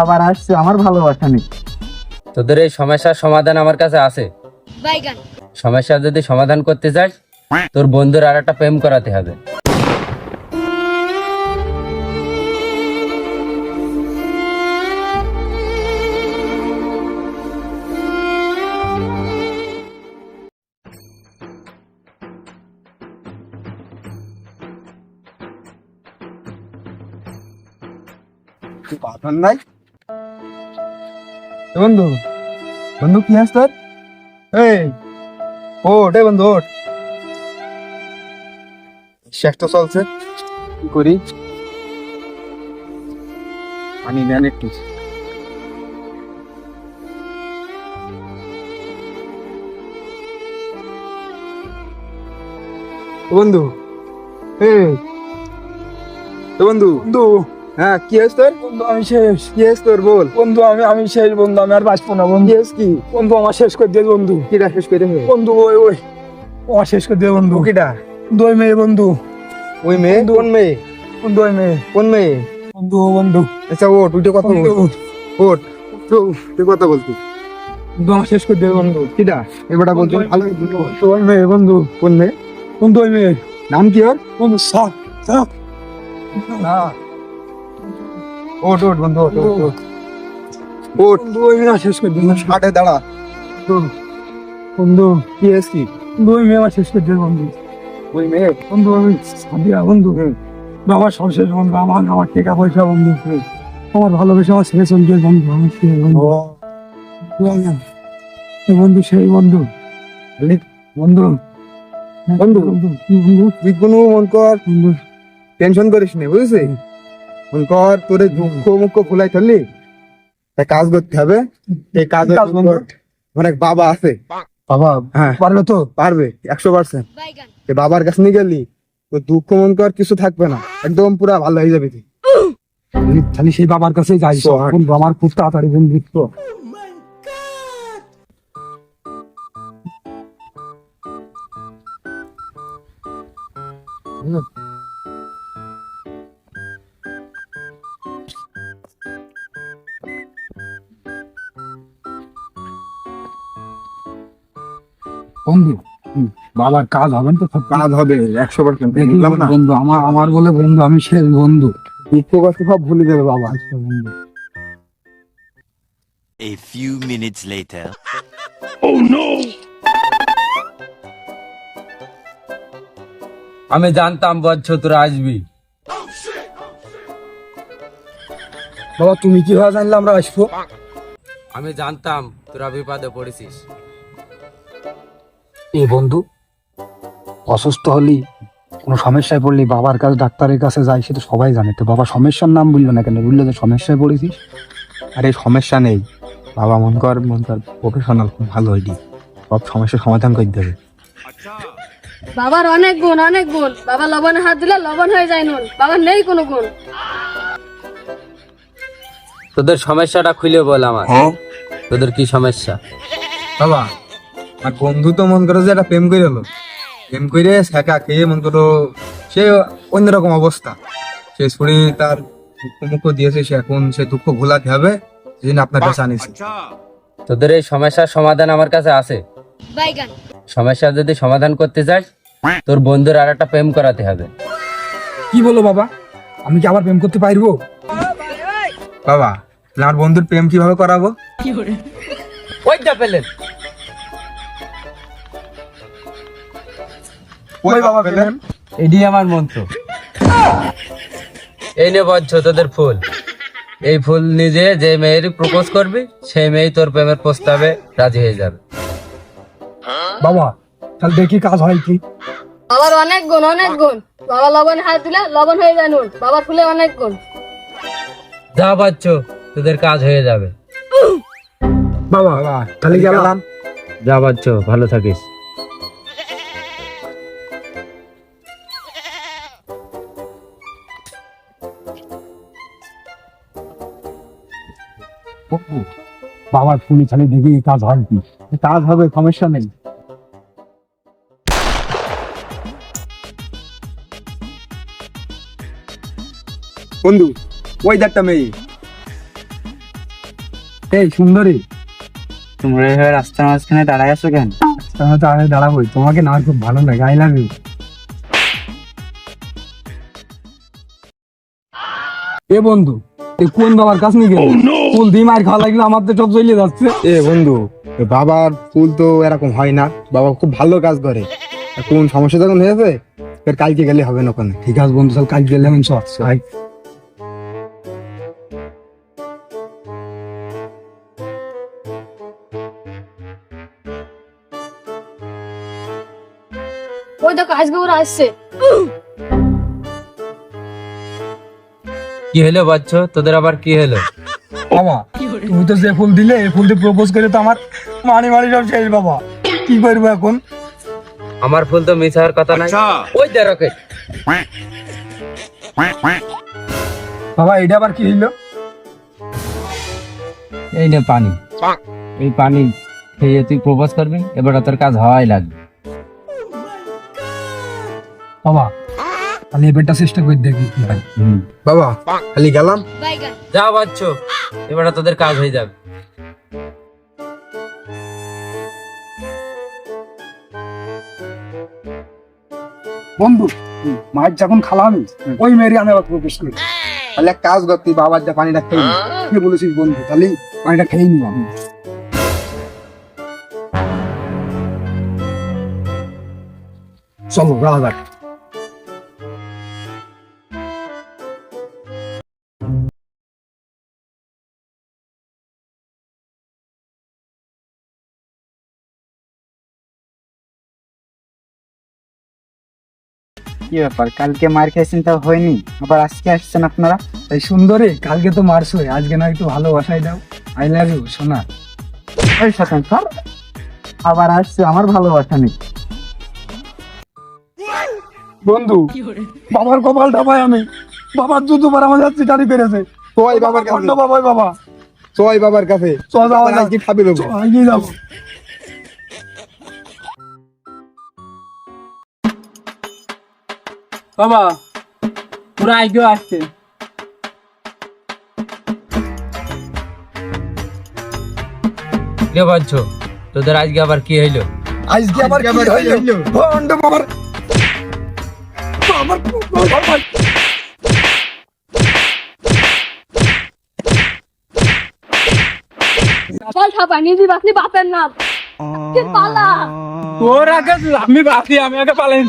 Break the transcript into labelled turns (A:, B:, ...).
A: আবার আসছে আমার ভালোবাসা নেই
B: তোদের এই সমস্যার সমাধান আমার কাছে আছে। সমস্যা যদি সমাধান করতে চাস তোর বন্ধুর আর একটা প্রেম করাতে হবে।
A: পাঠান নাই বন্ধু বন্ধু কি হাস তোর? এই ওট এ বন্ধু ওট শেষটা চলছে। কি করি? পানি নেন একটু। বন্ধু এই। বন্ধু। বন্ধু হ্যাঁ কি হয়েছে তোর?
C: বন্ধু আমি শেষ।
A: কি হয়েছে তোর? বল।
C: বন্ধু আমি আমি শেষ বন্ধু আমি আর বাঁচবো না বন্ধু।
A: হয়েছে কি?
C: বন্ধু আমার শেষ করে দিয়ে বন্ধু।
A: কিটা শেষ করে হে
C: বন্ধু ওই ওই। আমার শেষ করে দিয়ে বন্ধু।
A: কিটা?
C: দুই মেয়ে বন্ধু।
A: ওই মেয়ে? কোন মেয়ে?
C: বন্ধু ওই মেয়ে।
A: কোন মেয়ে?
C: বন্ধু ও বন্ধু।
A: আচ্ছা ওট উঠে কথা বল। ওট তো তুই কথা বলতি
C: বন্ধু আমার শেষ করে দিয়ে বন্ধু।
A: কিটা? এবারটা বলছি ভালো
C: তো মেয়ে বন্ধু।
A: কোন মেয়ে?
C: বন্ধু ওই মেয়ে।
A: নাম কি ওর?
C: বন্ধু সাপ সাপ
A: না ওট ওট বন্ধু ওট
C: মেয়ে আমার শেষ করে
A: হাটে দাঁড়া।
C: বন্ধু
A: কি
C: মেয়ে আমার শেষ করে দিয়ে বন্ধু।
A: মেয়ে?
C: বন্ধু আমি সাদিয়া বন্ধু। বাবা সব শেষ বন্ধু আমার আমার টাকা পয়সা বন্ধু আমার ভালোবেসে আমার শেষ হয়ে বন্ধু আমার শেষ বন্ধু। বন্ধু সেই বন্ধু। বন্ধু।
A: বন্ধু।
C: বন্ধু বন্ধু।
A: তুই কোনো মন কর। টেনশন করিস না বুঝছিস? মন কর তোরে দুঃখ মুখ ফুলাই ফেললি একটা কাজ করতে হবে। এই কাজ
C: কাজ
A: অনেক বাবা আছে।
C: বাবা
A: হ্যাঁ।
C: পারবে তো?
A: পারবে একশো পার্সেন্ট। বাবার কাছে নিয়ে গেলি তো দুঃখ মন কর কিছু থাকবে না। একদম পুরা ভালো হয়ে যাবে তুই।
C: খালি- খালি সেই বাবার কাছে যাই. আমার খুব তাড়াতাড়ি বন্ধুত্ব। বন্ধু বাবার কাজ হবে তো সব
A: কাজ হবে একশো পার্সেন্ট না।
C: বন্ধু আমার আমার বলে বন্ধু আমি শেষ বন্ধু।
A: দুঃখ কষ্ট সব ভুলে যাবে বাবা
C: আচ্ছা বন্ধু।
D: A few minutes later. Oh no!
B: আমি জানতাম বচ্চ তোরা আসবি।
C: বাবা তুমি কীভাবে জানলে আমরা আসব?
B: আমি জানতাম তোরা বিপদে পড়েছিস।
C: এই বন্ধু। অসুস্থ হলি কোনো সমস্যায় পড়লি বাবার কাছে ডাক্তারের কাছে যাই সে তো সবাই জানে। তো বাবা সমস্যার নাম বলল না কেন? বলল যে সমস্যায় পড়েছিস?
A: আরে সমস্যা নেই। বাবা মন কর মন কর প্রফেশনাল খুব ভালো হইলি। সব সমস্যার সমাধান করে দেবে
E: বাবার অনেক গুণ অনেক গুণ। বাবা লবণে হাত দিলে লবণ হয়ে যায় নুন। বাবার নেই কোনো গুণ।
B: তোদের সমস্যাটা খুলে বল আমার তোদের কি সমস্যা?
A: বাবা আর বন্ধু তো মন করো যে একটা প্রেম করে হলো প্রেম করে শেখা খেয়ে মন করো সে অন্যরকম অবস্থা। সে ছুরি তার দুঃখ মুখ দিয়েছে সে এখন সে দুঃখ ভোলাতে হবে সেই আপনার কাছে আনিছি।
B: তোদের এই সমস্যার সমাধান আমার কাছে আছে। সমস্যা যদি সমাধান করতে চাস তোর বন্ধুর আর একটা প্রেম করাতে হবে।
C: কি বলো বাবা? আমি কি আবার প্রেম করতে পারব?
A: বাবা তাহলে আমার বন্ধুর প্রেম কীভাবে করাবো?
B: ওইটা পেলেন।
A: ওই বাবা পেলেন?
B: এটি আমার মন্ত্র। এই নে বজ্জ তোদের ফুল। এই ফুল নিজে যে মেয়ের প্রপোজ করবি সেই মেয়ে তোর প্রেমের প্রস্তাবে রাজি হয়ে যাবে।
C: বাবা তাহলে দেখি কাজ হয় কি।
E: বাবার অনেক গুণ অনেক গুণ। বাবা লবণে হাত দিলে লবণ হয়ে যায় নুন। বাবার ফুলে অনেক গুণ।
B: যা পাচ্ছ তোদের কাজ হয়ে যাবে।
C: বাবা তাহলে গেলাম।
B: যা পাচ্ছ ভালো থাকিস।
C: বাবার ফুলি খালি দেখি কাজ হয় কি কাজ হবে সমস্যা নেই।
A: বন্ধু ওই একটা মেয়ে।
C: এই সুন্দরী।
B: তোমরা এভাবে রাস্তার মাঝখানে দাঁড়ায় আছো কেন?
C: তোমার তো আরে দাঁড়াবোই। তোমাকে না খুব ভালো লাগে। আই লাভ ইউ এ বন্ধু এই কোন বাবার কাছে নিয়ে গেল? ফুল দিয়ে মার খাওয়া লাগল আমার তো সব চলে যাচ্ছে।
A: এ বন্ধু বাবার ফুল তো এরকম হয় না বাবা খুব ভালো কাজ করে। কোন সমস্যা যখন হয়েছে এর কালকে গেলে হবে না ওখানে
C: ঠিক আছে বন্ধু চল কাল গেলে আমি সব ভাই
E: ওই দেখো আজকে ওরা আসছে।
B: কি হলো বাচ্চ? তোদের আবার কি হলো?
C: বাবা তুমি তো যে ফুল দিলে এই ফুল দিয়ে প্রপোজ করে তো আমার মানি মানি সব শেষ বাবা। কি করব এখন?
B: আমার ফুল তো মিস হওয়ার কথা নাই। ওই দে রকেট।
C: বাবা এটা আবার কি হইল?
B: এই নে পানি। এই পানি খেয়ে তুই প্রপোজ করবি এবার তোর কাজ হওয়াই লাগবে।
C: বাবা তাহলে এবারটা চেষ্টা করে দেখি কি হয়।
A: বাবা খালি গেলাম?
B: যা বাচ্চ এবার তোদের কাজ হয়ে যাবে।
C: বন্ধু মায়ের যখন খালামি ওই মেয়েরই আমি আবার প্রবেশ করি।
A: তাহলে এক কাজ কর তুই বাবার যা পানিটা খেয়ে নে।
C: কি বলেছিস বন্ধু তাহলে পানিটা খেয়ে নিব আমি। চলো রাজা
F: কি ব্যাপার? কালকে মার খেয়েছেন তা হয়নি? আবার আজকে আসছেন আপনারা?
C: এই সুন্দরী কালকে তো মারছই আজকে না একটু ভালোবাসাই দাও আই লাভ ইউ সোনা।
F: ওই সাথেন স্যার আবার আসছে আমার ভালোবাসা নেই
C: বন্ধু বাবার কপালটা পাই আমি। বাবার দুবার আমার যাচ্ছি টাড়ি করেছে
A: তোই বাবার কাছে।
C: বাবাই বাবা।
A: তোই বাবার কাছে।
C: চ যাওয়া যাক।
A: আজকে খাবি দেবো
C: এগিয়ে যাব।
F: বাবা আইকেও আসছে।
B: কে বাচ্চ তোদের আজকে আবার কি হইল?
C: আজকে আবার কি হইল? ভন্ড বাবার বাবার
E: চল ছাপা নিজে বাপনি বাপের নাম। কে পালা?
F: তোর আগে আমি বাকি আমি আগে পালাই